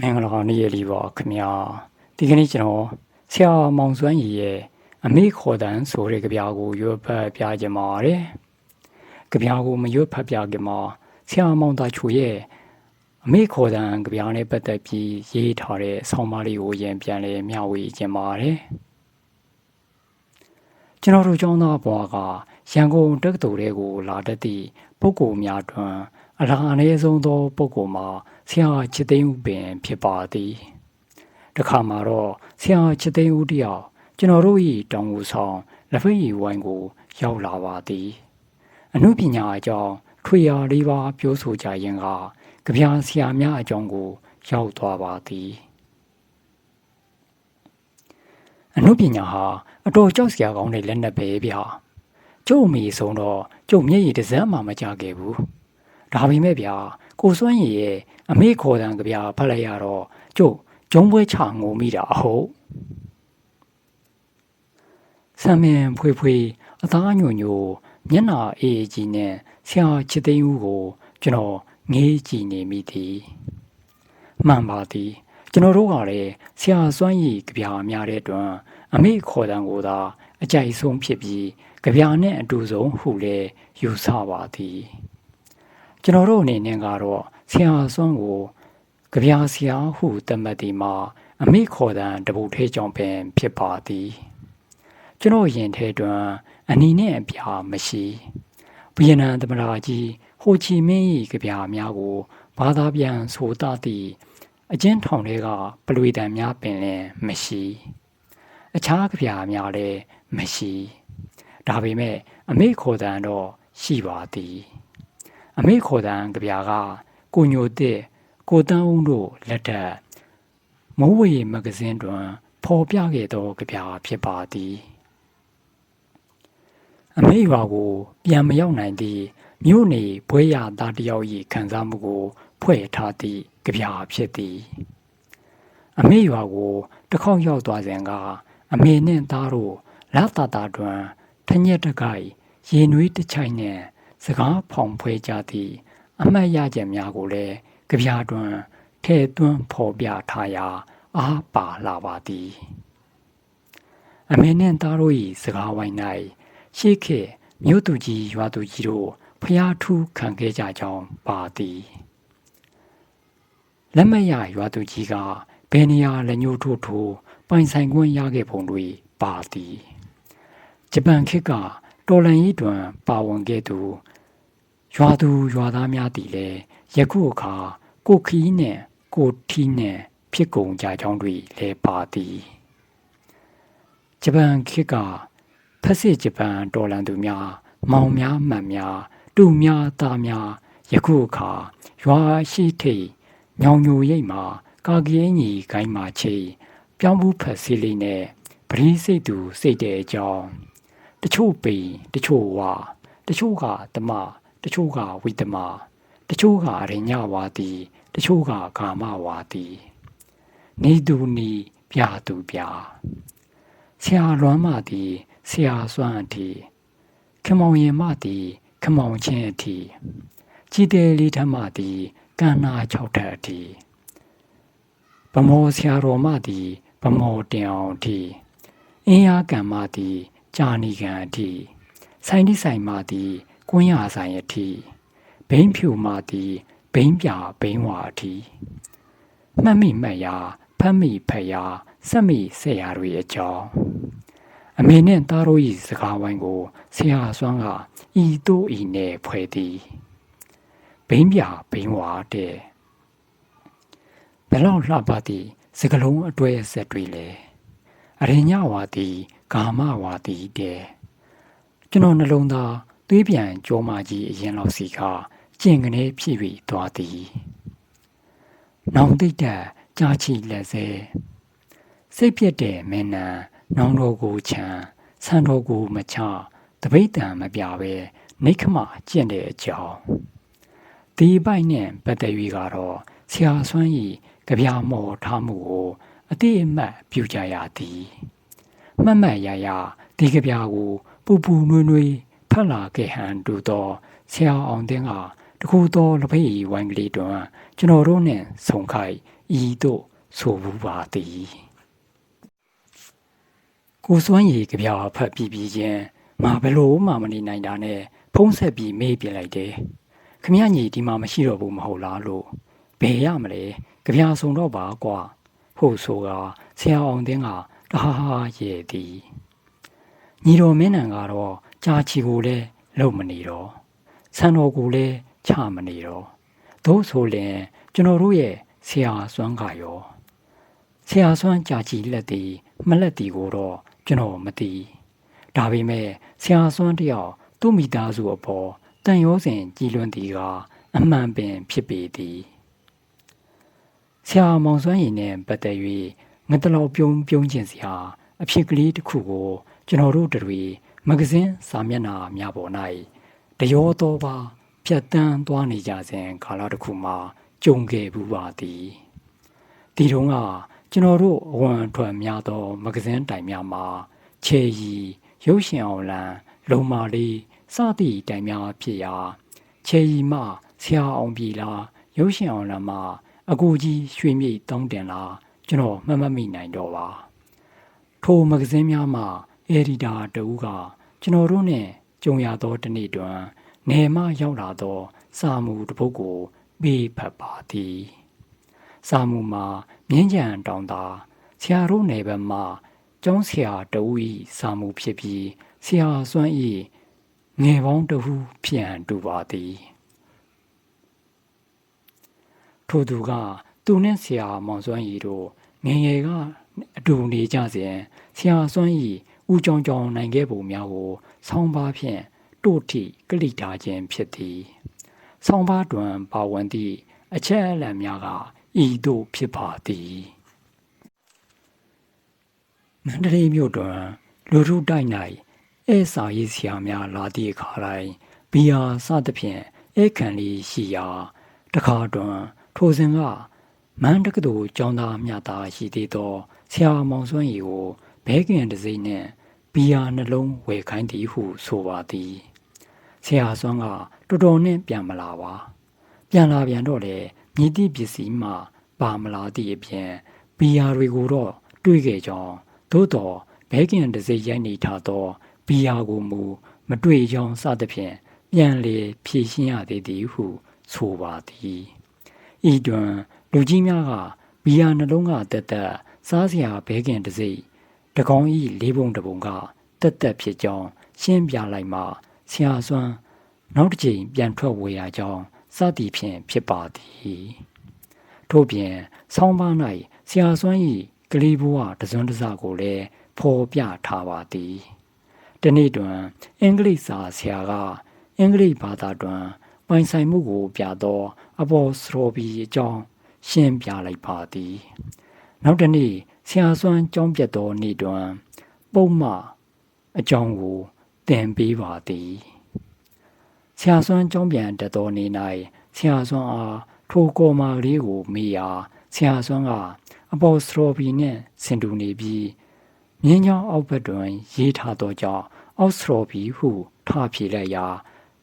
မင်္ဂလာနေ့ရက်လေးပါခင်ဗျာဒီကနေ့ကျွန်တော်ဆရာမောင်စွမ်းရည်ရဲ့အမေခေါ်တန်းဆိုတဲ့ကြပြာကိုရွတ်ဖတ်ပြကြမှာတယ်ကြပြာကိုမရွတ်ဖတ်ပြခင်မှာဆရာမောင်သားချိုရဲ့အမေခေါ်တန်းကြပြာနဲ့ပတ်သက်ပြီးရေးထားတဲ့ဆောင်းပါးလေးကိုရင်ပြန်လဲမျှဝေခြင်းပါတယ်ကျွန်တော်တို့ကျောင်းသားဘွားကရန်ကုန်တက္ကသိုလ်ထဲကိုလာတတ်သည့်ပုဂ္ဂိုလ်များတွင်အလားအနည်းဆုံးသောပုဂ္ဂိုလ်မှာ ဆရာချစ်သိန်းဦးပင်ဖြစ်ပါသည်တခါမှာတော့ဆရာချစ်သိန်းဦးတယောက်ကျွန်တော်တို့၏တောင်ကိုဆောင်လက်ဖက်ရည်ဝိုင်းကို ရောက်လာပါသည်အမှုပညာအကြောင်းထွေရာလေးပါပြောဆိုကြရင်ကကြပြာဆရာများအကြောင်းကို ရောက်သွားပါသည်အမှုပညာဟာအတော်ကြောက်စရာကောင်းတဲ့လက်နက်ပဲဗျာကျုပ်အမိဆုံးတော့ကျုပ်မျက်ရည်တစ်စက်မှမကြခဲ့ဘူးဒါပေမဲ့ဗျာ ကိုစွမ်းရည်ရဲ့အမေခေါ်တံကြပြဖတ်လိုက်ရတော့ကျုပ်ဂျုံပွဲချငိုမိတာအဟုတ်ဆံမင်ဖွေဖွေအသားညိုညိုမျက်နာအေးကြီးနဲ့ဆရာချစ်သိန်းဦးကို ကျွန်တော်ငေးကြည့်နေမိသည်မှန်ပါသည် ကျွန်တော်တို့ကလည်းဆရာစွမ်းရည်ကြပြများတဲ့အတွက်အမေခေါ်တံကိုသာအကြိုက်ဆုံးဖြစ်ပြီးကြပြနဲ့အတူဆုံးဟုလည်းယူဆပါသည် ကျွန်တော်တို့အနေနဲ့ကတော့ဆရာစွမ်းကိုကြပြဆရာဟုသတ်မှတ်သည်မှာ အမိခေါ်တံတပုတ်ထဲကြောင့်ပင်ဖြစ်ပါသည်ကျွန်တော်ရင်ထဲတွင်အနီနဲ့အပြာမရှိဗီယက်နမ်သမ္မတကြီးဟိုချီမင်း၏ကြပြများကိုဘာသာပြန်ဆိုတသည့်အကျဉ်းထောင်တွေကပလွေတံများပင်လည်းမရှိ အခြားကြပြများလည်းမရှိ ဒါပေမဲ့အမိခေါ်တံတော့ရှိပါသည် အမေခေါ်တန်ကြပြာကကိုညိုတဲ့ကိုတန်းဦးတို့လက်ထက်မိုးဝေမဂဇင်းတွင်ဖော်ပြခဲ့သောကြပြာဖြစ်ပါသည်အမေရွာကိုပြန်မရောက်နိုင်သည့်မြို့နေဘွဲရသားတယောက်၏ခံစားမှုကို ဖွဲ့ထားသည့်ကြပြာဖြစ်သည်အမေရွာကိုတစ်ခေါက်ရောက်သွားစဉ်ကအမေနှင့်သားတို့လာတာတာတွင်ထညက်တကိုက်ရေနွေးတချိုင်နှင့် စကားဖောင်ဖွဲကြသည့်အမှတ်ရချက်များကိုလည်းကြပြတွင်ထဲသွင်းဖော်ပြထားရာအားပါလာပါသည်အမေနှင့်သားတို့၏စကားဝိုင်း၌ရှေးခေမြို့သူကြီးရွာသူကြီးတို့ဖျားထူးခံခဲ့ကြကြောင်းပါသည်လက်မရရွာသူကြီးကဘယ်နေရာလက်ညှိုးထိုးထိုးပိုင်ဆိုင်ခွင့်ရခဲ့ပုံတွေပါသည်ဂျပန်ခေတ်ကတော်လန်ရေးတွင်ပါဝင်ခဲ့သူ ရွာသူရွာသားများသည်လည်းယခုအခါကိုခီးနှင့်ကိုထီးနှင့်ဖြစ်ကုန်ကြကြောင်းတွေလည်းပါသည်ဂျပန်ခေတ်ကဖက်စစ်ဂျပန်တော်လန်သူများမောင်များမှန်များတူများသားများယခုအခါရွာရှိထိတ်ညောင်ညိုရိတ်မှာကာကင်းကြီးဂိုင်းမှာချိတ်ပြောင်းဘူးဖက်စီလေးနဲ့ပရိစိတ်သူစိတ်တဲ့အကြောင်းတချို့ပိန်တချို့ဝါတချို့ကတမ တချို့ကဝိတမတချို့ကအရိညဝါတီတချို့ကဂါမဝါတီနေသူနီပြသူပြဆရာလွမ်းမသည်ဆရာစွမ်းအထိခမောင်ရင်မသည်ခမောင်ချင်းအထိကြည်တယ်လေးထမသည်ကန္နာ၆ထက်အထိဗမောဆရာတော်မသည်ဗမောတင်အောင်အထိအင်းအားကံမသည်ကြာနီကံအထိဆိုင်ဒီဆိုင်မသည် ကွင်းရဆိုင်အထိဘိန်းဖြူမသည်ဘိန်းပြဘိန်းဝါအထိမှတ်မိမှတ်ရာဖတ်မိဖတ်ရာစက်မိဆက်ရာတွေအကြောင်းအမေနဲ့သားတို့၏စကားဝိုင်းကိုဆရာစွမ်းကဤတို့ဤနဲ့ဖွဲ့သည်ဘိန်းပြဘိန်းဝါတဲ့ဘယ်လောက်လှပသည်စကလုံးအတွဲဆက်တွေလဲအရိညဝါသည်ကာမဝါသည်တဲ့ကျွန်တော်နှလုံးသား သွေးပြန်ကြောမကြီးအရင်လောက်စီကကျင်ကနေဖြစ်ပြီးသွားသည်။နောင်တိတ်တက်ကြာချီလက်စေစိတ်ပြက်တဲ့မင်းနံနောင်တော်ကိုချမ်းဆန်တော်ကိုမချတပိတ်တံမပြပဲနိခမကျင့်တဲ့အကြောင်းဒီပိုက်နဲ့ပတ်သက်၍ကတော့ဆရာဆွမ်းဤကြပြမော်ထားမှုကိုအတိအမှတ်ပြုကြရသည်မှတ်မှတ်ရရဒီကြပြကိုပူပူနွေ့နွေ့ ထွက်လာခဲ့ဟန်တူသောဆရာအောင်တင်းကတခုသောလပိဝိုင်းကလေးတွင်ကျွန်တော်တို့နှင့်ဆုံခိုက်ဤသို့ဆိုဘူးပါသည်ကိုစွမ်းရည်ကြပြဖတ်ပြီးပြီးချင်းမဘလို့မှမနေနိုင်တာနဲ့ဖုံးဆက်ပြီးမေးပြလိုက်တယ်ခမရညီဒီမှာမရှိတော့ဘူးမဟုတ်လားလို့ဘယ်ရမလဲကြပြဆုံတော့ပါကွာဟုတ်ဆိုကဆရာအောင်တင်းကတဟားဟားရဲ့သည်ညီတော်မင်းနံကတော့ ကြာချီကိုလည်းလုံမနေတော့ဆန်တော်ကိုလည်းချမနေတော့သို့ဆိုရင်ကျွန်တော်တို့ရဲ့ဆရာစွမ်းကရောဆရာစွမ်းကြာချီလက်သည်မလက်သည်ကိုတော့ကျွန်တော်မသိဒါပေမဲ့ဆရာစွမ်းတယောက်သူ့မိသားစုအပေါ်တန်ရောစဉ်ကြည်လွန်သည်ကအမှန်ပင်ဖြစ်ပေသည်ဆရာမောင်စွမ်းရည်နဲ့ပတ်သက်၍ငတလောက်ပြုံးပြုံးခြင်းစရာအဖြစ်ကလေးတစ်ခုကိုကျွန်တော်တို့တွေ မဂဇင်းစာမျက်နှာများပေါ်၌တရောတော်ပါဖြတ်တန်းသွားနေကြစဉ်ကာလတစ်ခုမှာကြုံခဲ့ဘူးပါသည်ဒီတုန်းကကျွန်တော်တို့အဝန်ထွက်များသောမဂဇင်းတိုင်များမှာခြေရီရုပ်ရှင်အောင်လံလုံမာလေးစသည့်တိုင်များဖြစ်ရာခြေရီမှဆရာအောင်ပြီလားရုပ်ရှင်အောင်လံမှအကူကြီးရွှေမြိတ်တောင်းတင်လားကျွန်တော်မှတ်မမိနိုင်တော့ပါထိုမဂဇင်းများမှာ အဒီတာတဦးကကျွန်တော်တို့နဲ့ကြုံရသောတနေ့တွင်နေမရောက်လာသော စာမှုတစ်ပုဒ်ကိုပေးဖတ်ပါသည်စာမှုမှာမြင်းကြံတောင်းတာဆရာတို့နယ်ဘက်မှကျောင်းဆရာတဦး၏စာမှုဖြစ်ပြီးဆရာစွမ်း၏ငယ်ပေါင်းတဟုဖြစ်ဟန်တူပါသည်ထို့သူကသူနှင့်ဆရာမောင်စွမ်းရည်တို့ငယ်ငယ်ကအတူနေကြစဉ်ဆရာစွမ်းရည် ဦးကြောင်ကြောင်နိုင်ခဲ့ပုံများကိုဆောင်းပါးဖြင့်တို့ထိကလိထားခြင်းဖြစ်သည်ဆောင်းပါးတွင်ပါဝင်သည့်အချက်အလက်များကဤသို့ဖြစ်ပါသည်မန္တလေးမြို့တွင်လူထုတိုက်၌အဲစာရေးဆရာများလာသည့်အခါတိုင်းဘီယာစသဖြင့်အဲခံလေးရှိရာတခါတွင်ထိုစဉ်ကမန်းတက္ကသိုလ်ကျောင်းသားမြတ်သားရှိသေးသောဆရာမောင်စွမ်းရီကို ဘဲကင်တစိမ့်နှင့်ဘီယာနှလုံးဝယ်ခိုင်းသည်ဟုဆိုပါသည်ဆရာစွမ်းကတော်တော်နဲ့ပြန်မလာပါပြန်လာပြန်တော့လေမြည်သည့်ပစ္စည်းမှပါမလာသည့်အပြင်ဘီယာတွေကိုတော့တွေ့ခဲ့ကြောင်းသို့တော်ဘဲကင်တစိမ့်ရိုက်နေထားသောဘီယာကိုမူမတွေ့ကြောင်းစသဖြင့်ပြန်လေဖြည့်ရှင်းရသေးသည်ဟုဆိုပါသည်ဤတွင်လူကြီးများကဘီယာနှလုံးကတက်တက်စားစရာဘဲခင်တစိ တကောင်ဤလေးပုံတပုံကတက်တက်ဖြစ်ကြောင်းရှင်းပြလိုက်မှဆရာစွမ်းနောက်တစ်ချိန်ပြန်ထွက်ဝေရကြောင်းစသည်ဖြင့်ဖြစ်ပါသည်ထို့ပြင်ဆောင်းပါး၌ဆရာစွမ်းဤကလေးဘဝတစွန်းတစကိုလည်းဖော်ပြထားပါသည်တနေ့တွင်အင်္ဂလိပ်စာဆရာကအင်္ဂလိပ်ဘာသာတွင်ပိုင်ဆိုင်မှုကိုပြသော အပေါ်စရောဘီအကြောင်းရှင်းပြလိုက်ပါသည် နောက်တနေ့ဆရာစွမ်းကြောင်းပြတ်သောနေ့တွင်ပုံမှအကြောင်းကိုသင်ပေးပါသည်ဆရာစွမ်းကြောင်းပြန်တက်သောနေ့၌ဆရာစွမ်းအားထိုကောမာလေးကိုမေးရာဆရာစွမ်းကအပေါ်စရောဘီနှင့်ဆင်တူနေပြီးမြင်းချောင်းအောက်ဘက်တွင် ရေးထားသောကြောင့်အောက်စရောဘီဟုထားဖြေလိုက်ရာ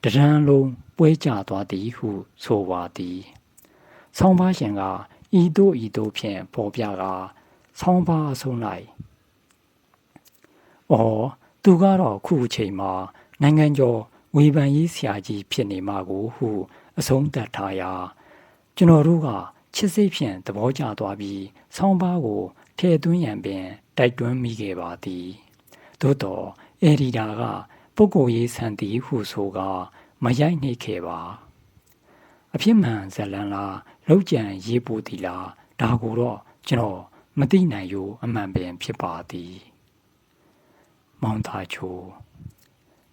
တရန်လုံးပွဲကြသွားသည်ဟုဆိုပါသည်ဆောင်းပါရှင်က ဤသို့ဤသို့ဖြင့်ပေါ်ပြကဆောင်းပါအဆုံးလိုက်။အော်သူကတော့ခုအချိန်မှာနိုင်ငံကျော်ဝေဖန်ရေးဆရာကြီးဖြစ်နေမှာကိုဟု အဆုံးသတ်ထားရာကျွန်တော်တို့ကချစ်စိတ်ဖြင့်သဘောကျသွားပြီးဆောင်းပါးကိုထည့်သွင်းရန်ပင်တိုက်တွန်းမိခဲ့ပါသည်။သို့တော့အက်ဒီတာကပုဂ္ဂိုလ်ရေးဆန်သည်ဟုဆိုကမရိုက်နှိပ်ခဲ့ပါ အဖြစ်မှန်ဇလန်လားလောက်ကြံရေးပို့သည်လားဒါကိုတော့ကျွန်တော်မသိနိုင်ယူအမှန်ပင်ဖြစ်ပါသည် မောင်သားချို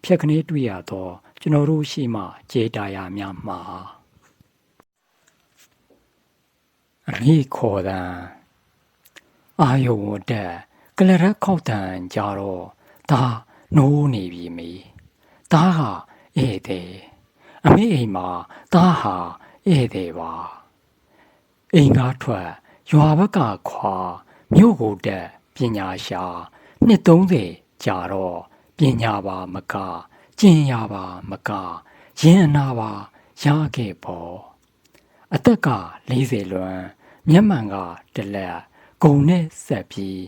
ဖြက်ခနေတွေ့ရသော ကျွန်တော်တို့ရှိမှကြေတာယာများမှာအမိခေါ်တဲ့အာယုံဝတ်ကလရက်ခောက်တန်ကြတော့ဒါနိုးနေပြီမေဒါဟာဧည့်သည် အမေအိမ်မှာသားဟာဧည့်သည်ပါအိမ်ကားထွက်ရွာဘက်ကခွာမြို့ကိုတက်ပညာရှာနှစ်30ကြာတော့ပညာပါမကကျင်ရပါမကရင်းအနာပါရခဲ့ပေါ်အသက်က40လွန်မျက်မှန်ကတလက်ဂုံနဲ့ဆက်ပြီး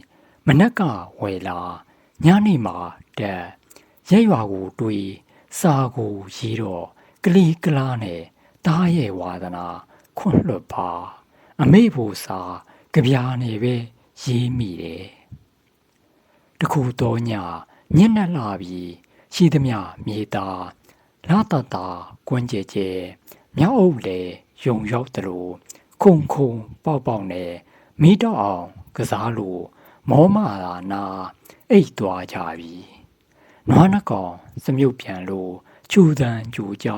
မနက်ကဝယ်လာညနေမှာတက်ရက်ရွာကိုတွေးစာကိုရေးတော့ ကလီကလားနဲ့တားရဲ့ဝါသနာခွန့်လွတ်ပါ အမေဖို့စာကြပြားနေပဲရေးမိတယ်တခုတော့ညညက်နှက်လာပြီးရှိသမျှမြေသားလာတတာကွန်းကြဲကြဲမြောက်အုပ်လေယုံရောက်တယ်လို့ခုံခုံပေါက်ပေါက်နဲ့မိတော့အောင်ကစားလို့မောမာလာနာအိတ်သွားကြပြီနွားနှကောင်စမြုပ်ပြန်လို့ ချူတန်ကြူကြ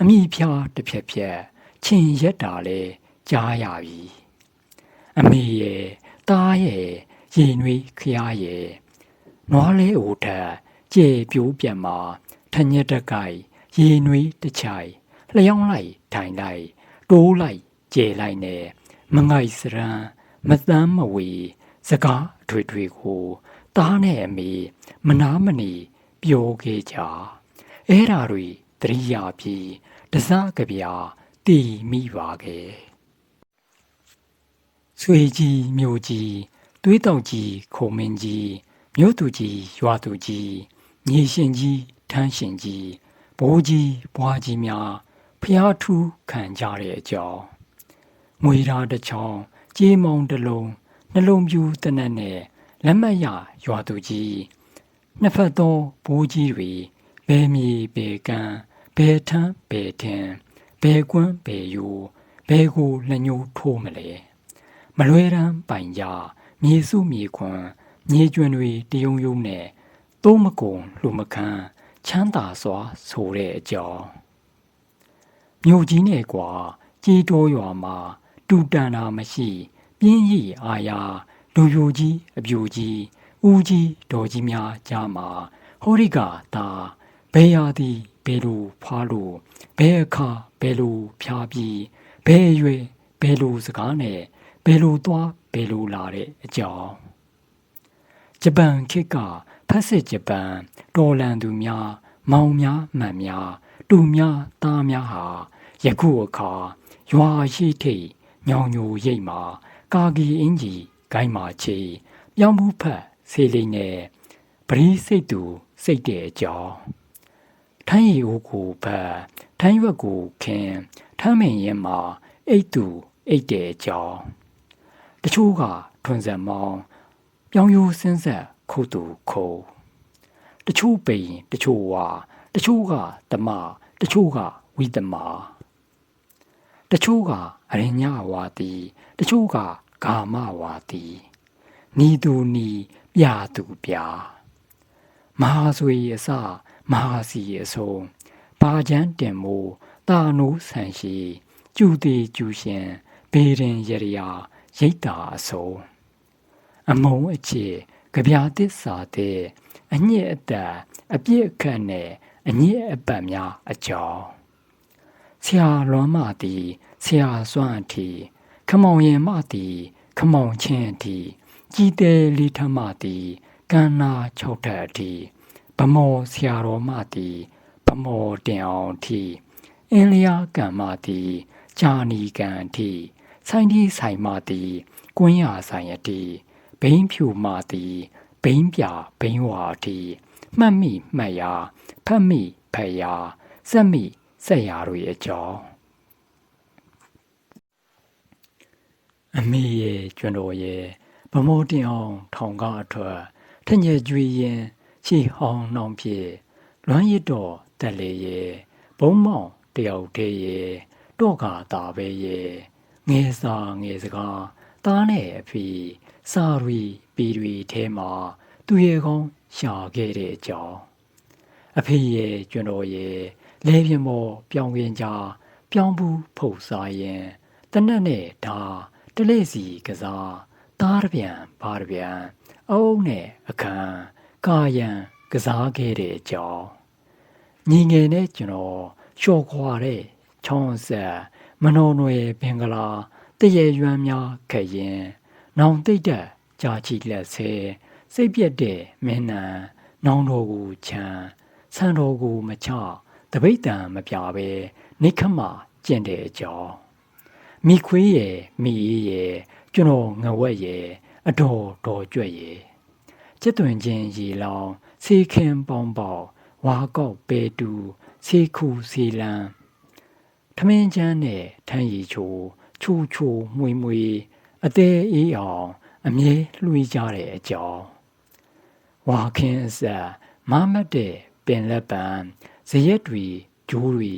အမိဖျားတစ်ဖြက်ဖြက်ချင်းရက်တာလဲကြားရပြီအမေရဲ့တားရဲ့ရင်နွေးခရားရဲ့နွားလေးအိုထက်ကျေပြိုးပြန်မှာထညက်တကိုက်ရေနွေးတချိုင်လျောင်းလိုက်ထိုင်လိုက်တိုးလိုက်ကျေလိုက်နဲ့မငိုက်စရန်မသမ်းမဝေစကားအထွေထွေကိုတားနဲ့အမေမနာမနေပြောခဲ့ကြ အဲ့ဓာတွေတရိယာပြီးတစားကြပြာတည်မိပါခဲ့ဆွေကြီးမြို့ကြီးသွေးတောက်ကြီးခုံမင်းကြီးမြို့သူကြီးရွာသူကြီးမြေရှင်ကြီးထန်းရှင်ကြီးဘိုးကြီးဘွားကြီးများဖျားထူးခံကြတဲ့အကြောင်းငွေဓာတစ်ချောင်းကြေးမောင်တစ်လုံးနှလုံးပြူတနက်နဲ့လက်မတ်ရရွာသူကြီးနှစ်ဖက်သောဘိုးကြီးတွေ ဘဲမြေဘဲကန်းဘဲထန်းဘဲထင်းဘဲကွန်းဘဲယူဘဲကိုလက်ညှိုးထိုးမလဲမလွဲရန်ပိုင်ကြမြေစုမြေခွန်မြေကျွန်းတွေတယုံယုံနဲ့သုံးမကုံလူမခန်းချမ်းသာစွာဆိုတဲ့အကြောင်းမြို့ကြီးနဲ့ကွာကြီးတိုးရွာမှာ တူတန်တာမရှိ ပြင်းရည်အာယာလူပြိုကြီးအပြိုကြီးဦးကြီးဒေါ်ကြီးများကြားမှာဟောရိကသာ ဘဲရသည်ဘဲလိုဖွားလို့ဘဲအခါဘဲလိုဖြားပြီးဘဲရွယ်ဘဲလိုစကားနဲ့ဘဲလိုသွားဘဲလိုလာတဲ့အကြောင်းဂျပန်ခေတ်ကဖက်စစ်ဂျပန်တော်လန်သူများ မောင်များမှန်များတူများသားများဟာယခုအခါရွာရှိထိတ်ညောင်ညိုရိတ်မှာကာဂီအင်ကြီးဂိုင်းမာချေပြောင်းမှုဖက်ဆေးလေးနဲ့ပရိစိတ်သူစိတ်တဲ့အကြောင်း ထိုင်းရီအိုကိုဖက်ထိုင်းရွက်ကိုခင်ထမ်းမင်ရင်မှာအိတ်သူအိတ်တဲ့အကြောင်းတချို့ကထွန်စံမောင်းပြောင်းရိုးစင်းဆက်ခုတ်သူခုံတချို့ပိန်တချို့ဝါတချို့ကတမတချို့ကဝိတမတချို့ကအရိညာဝါတီတချို့ကဂါမဝါတီနီသူနီပြသူပြမဟာဆွေအစ မဟာစီအဆုံးပါချမ်းတင်မိုးတာနိုးဆန်ရှိကျူသေးကျူရှင်ဘေရင်ရရရိတ်တာအဆုံးအမုံအချေကြပြာသစ္စာတဲ့အညစ်အတအပြစ်အခတ်နဲ့အညစ်အပတ်များအကြောင်းဆရာလွမ်းမသည်ဆရာစွမ်းအထိခမောင်ရင်မသည်ခမောင်ချင်းအထိကြီးတယ်လီထမသည်ကန္နာ၆ထက်အထိ ဗမောဆရာတော်မသည်ဗမောတင်အောင်အထိအင်းလျာကံမသည်ဂျာနီကံအထိဆိုင်ဒီဆိုင်မသည်ကွင်းရဆိုင်အထိဘိန်းဖြူမသည်ဘိန်းပြဘိန်းဝါအထိမှတ်မိမှတ်ရာဖတ်မိဖတ်ရာစက်မိစက်ရာတို့ရဲ့အကြောင်းအမေရဲ့ကျွန်တော်ရဲ့ဗမောတင်အောင်ထောင်ကားအထွက်ထညက်ကြွေရင် ချီဟောင်းနှောင်ဖြစ်လွမ်းရစ်တော်တက်လေရဲ့ဘုံမောင်တယောက်တည်းရဲ့တော့ကာတာပဲရဲ့ငယ်စာငယ်စကားသားနဲ့အဖေစာရီပီရီထဲမှာသူရဲ့ကောင်းရှာခဲ့တဲ့အကြောင်းအဖေရဲ့ကျွန်တော်ရဲ့လဲပြမောပြောင်းခင်ကြားပြောင်းဘူးဖုတ်စားရင်တနက်နဲ့ဒါတလဲစီကစားသားတပြန်ဘာတပြန်အုံးနဲ့အခန်း ကာယံကစားခဲ့တဲ့အကြောင်းညီငယ်နဲ့ကျွန်တော်လျှော်ခွာတဲ့ချောင်းဆက်မနောနွယ်ပင်ကလာတရေရွမ်းများခရင် နောင်တိတ်တက်ကြာချီလက်ဆဲစိတ်ပြက်တဲ့မင်းနံနောင်တော်ကိုချမ်းဆန်းတော်ကိုမချတပိတ်တံမပြပဲနိခမကျင့်တဲ့အကြောင်းမိခွေးရဲ့မိအေးရဲ့ကျွန်တော်ငဝက်ရဲ့အတော်တော်ကြွက်ရဲ့ ကျက်သွင်ချင်းရီလောင်စေခင်ပေါင်းပေါဝါကောက်ပေတူစေခုစေလန်းထမင်းချမ်းနဲ့ထန်းရီချိုချူချူမွေမွေအသေးအေးအောင် အမြဲလွှေးကြတဲ့အကြောင်းဝါခင်းအစမမတ်တဲ့ပင်လက်ပံဇရက်တွေဂျိုးတွေ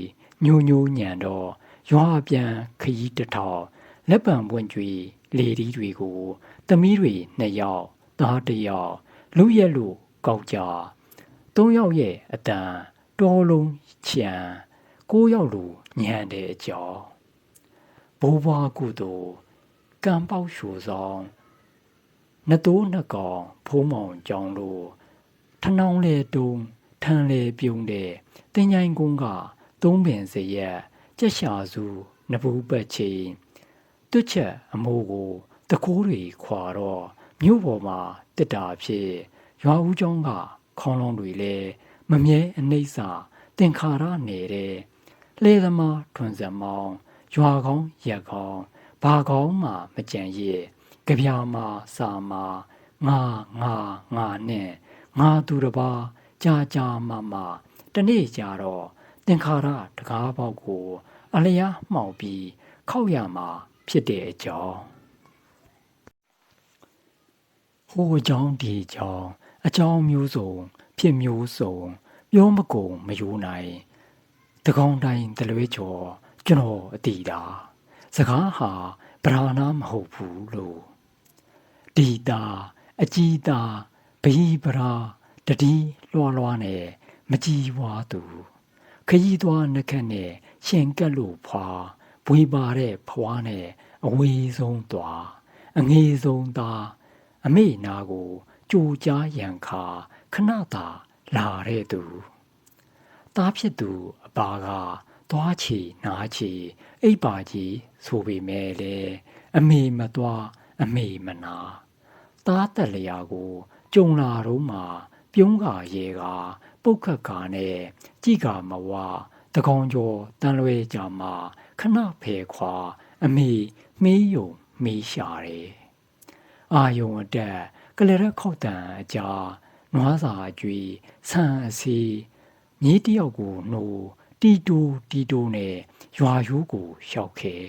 ညိုညိုညံတော့ရွာပြန်ခရီးတထောင်လက်ပံပွင့်ကြွေလေဒီတွေကို သမီးတွေနှစ်ယောက်သားတစ်ယောက် လူရက်လူကောက်ကြသုံးယောက်ရဲ့အတန်တော်လုံးချံကိုးယောက်လူညံတဲ့အကြောင်းဘိုးဘွားကုသိုလ်ကံပေါက်ရှူဆောင်နှစ်တိုးနှစ်ကောင်ဖုံးမောင်ကြောင်လို့ထနှောင်းလေတုံးထန်လေပြုံးတဲ့တင်ញိုင်ကုန်းကသုံးပင်စရက်ကြက်ရှာစုနဘူးပတ်ချီတွတ်ချက်အမိုးကိုတကိုးတွေခွာတော့ မြို့ပေါ်မှာတစ်တာဖြစ်ရွာဦးကျောင်းကခေါင်းလုံးတွေလည်းမမြဲအနှိမ့်စာတင်ခါရနေတဲ့လေသမားထွန်စံမောင်းရွာကောင်းရက်ကောင်းဘာကောင်းမှမကြံရဲ့ကြပြာမှာစာမှာငါငါငါနဲ့ငါသူတစ်ပါးကြာကြာမမတနေ့ကြာတော့သင်္ခါရတကားပေါက်ကို အလျားမှောက်ပြီးခောက်ရမှာဖြစ်တဲ့အကြောင်း ဟိုအကြောင်းဒီအကြောင်းအကြောင်းမျိုးစုံ ဖြစ်မျိုးစုံ ပြောမကုန်မယူနိုင်တကောင်တိုင်းတလွေးကျော်ကျွန်တော်အတီတာစကားဟာဗราဏမဟုတ်ဘူးလို့ဒီတာအကြီးတာဘီဗရာတတိလွှားလွှားနဲ့မကြည်ဝါသူခရီးသွားနှက်နဲ့ရှင်ကက်လို့ဖွာဘွေပါတဲ့ဖွာနဲ့အဝေးဆုံးသွားအငေးဆုံးသား အမေနာကိုကြိုကြားရန်ခါခဏသာလာတဲ့သူသားဖြစ်သူအပါကသွားချီနားချီအိပ်ပါကြီးဆိုပေမဲ့လေအမေမသွားအမေမနာသားတက်လျာကိုကြုံလာတော့မှပြုံးကရေကပုတ်ခတ်ကာနဲ့ကြည်ကမဝတကောင်ကျော်တန်လွဲကြမှာခဏဖယ်ခွာ အမေမေးယုံမေးရှာတယ် အာယုံအတက်ကလရက်ခောက်တန်အကြာနွားစာကြွေဆန်အစီမြေးတယောက်ကိုနှိုးတီတိုတီတိုနဲ့ရွာရိုးကိုရှောက်ခဲ့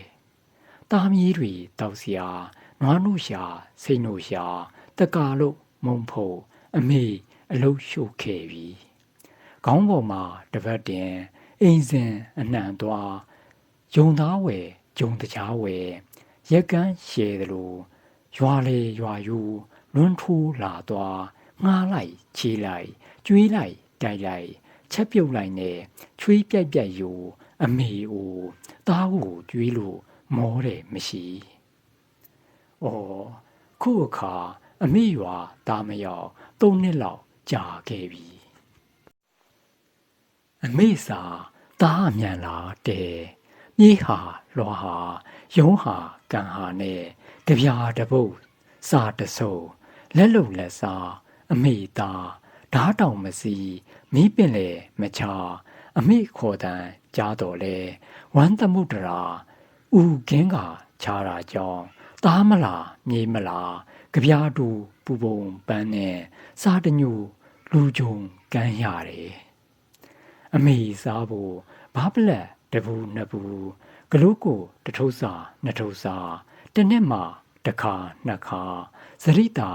တာမီးတွေတောက်စရာနွားနှုရှာစိတ်နှုရှာတကာလို့မုံဖို့အမေအလုရှုပ်ခဲ့ပြီခေါင်းပေါ်မှာတပတ်တင်အိမ်စဉ်အနှံသွားယုံသားဝယ်ဂျုံတကြားဝယ်ရက်ကန်းရှဲတယ်လို့ ရွာလေရွာယူလွန်းထိုးလာသွားငားလိုက်ချီလိုက်ကျွေးလိုက်တိုက်လိုက်ချက်ပြုတ်လိုက်နဲ့ချွေးပြက်ပြက်ယူအမေအိုသားကိုကျွေးလို့မောတယ်မရှိ။အော်ခုအခါအမေရွာသားမရောက်၃နှစ်လောက်ကြာခဲ့ပြီ။အမေစာသားအမြန်လာတဲ့မြေးဟာလွာဟာယုံဟာကန်ဟာနဲ့ ကြပြာတပုတ်စာတဆုပ်လက်လုံလက်စားအမေသားဓားတောင်မစီမီးပင်လေမချအမိခေါ်တန်ကြားတော်လဲဝမ်းတမှုတရာဥကင်းကခြားတာကြောင့်သားမလားမြေးမလားကြပြားတူပူပုံပန်းနဲ့စားတညူလူကြုံကန်းရတယ်အမေစားဖို့ဘာပလက်တပူနှစ်ပူဂလုကိုတထုပ်စာနှစ်ထုပ်စာ တနေ့မှတစ်ခါနှစ်ခါစရိတာ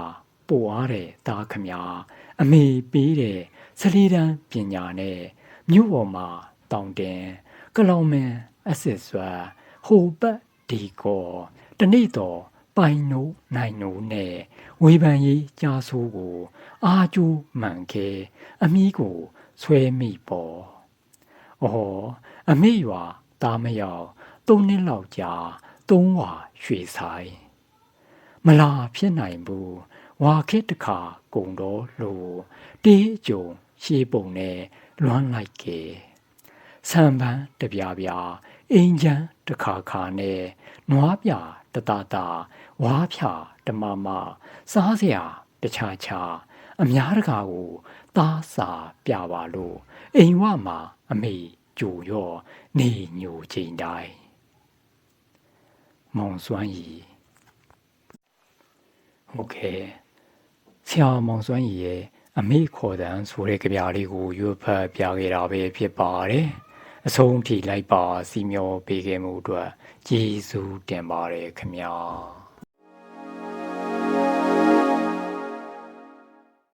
ပို့အားတဲ့သားခမညာအမေပေးတဲ့စလီတန်းပညာနဲ့မြို့ပေါ်မှာတောင်တင်ကလောင်မန်အစ်စ်စွာဟိုပတ်ဒီကောတနေ့တော့ပိုင်နိုးနိုင်နိုးနဲ့ဝေဖန်ရေးကြားဆိုးကို အာကျိုးမှန်ခဲအမိကိုဆွဲမိပေါ်။အော်အမေရွာသားမရောက်သုံးနှစ်လောက်ကြာ သုံးဝါရွှေဆိုင်မလာဖြစ်နိုင်ဘူးဝါခစ်တခါကုံတော်လို့တေးကြုံရှေးပုံနဲ့လွမ်းလိုက်ကေဆံပန်းတပြားပြားအင်ချမ်းတခါခါနဲ့နွားပြတတတာဝါးဖြာတမမစားစရာတခြားခြားအများတကာကိုသားစာပြပါလို့အိမ်ဝမှာအမေကြိုရော့နေညိုချိန်တိုင်း မောင်စွမ်းရီဟုတ်ကဲ့ဆရာမောင်စွမ်းရီရဲ့အမေခေါ်တန်းဆိုတဲ့ကြပြလေးကိုရွတ်ဖတ်ပြခဲ့တာပဲဖြစ်ပါတယ်အဆုံးထိလိုက်ပါစီမျောပေးခဲ့မှုအတွက်ကျေးဇူးတင်ပါတယ်ခင်ဗျာ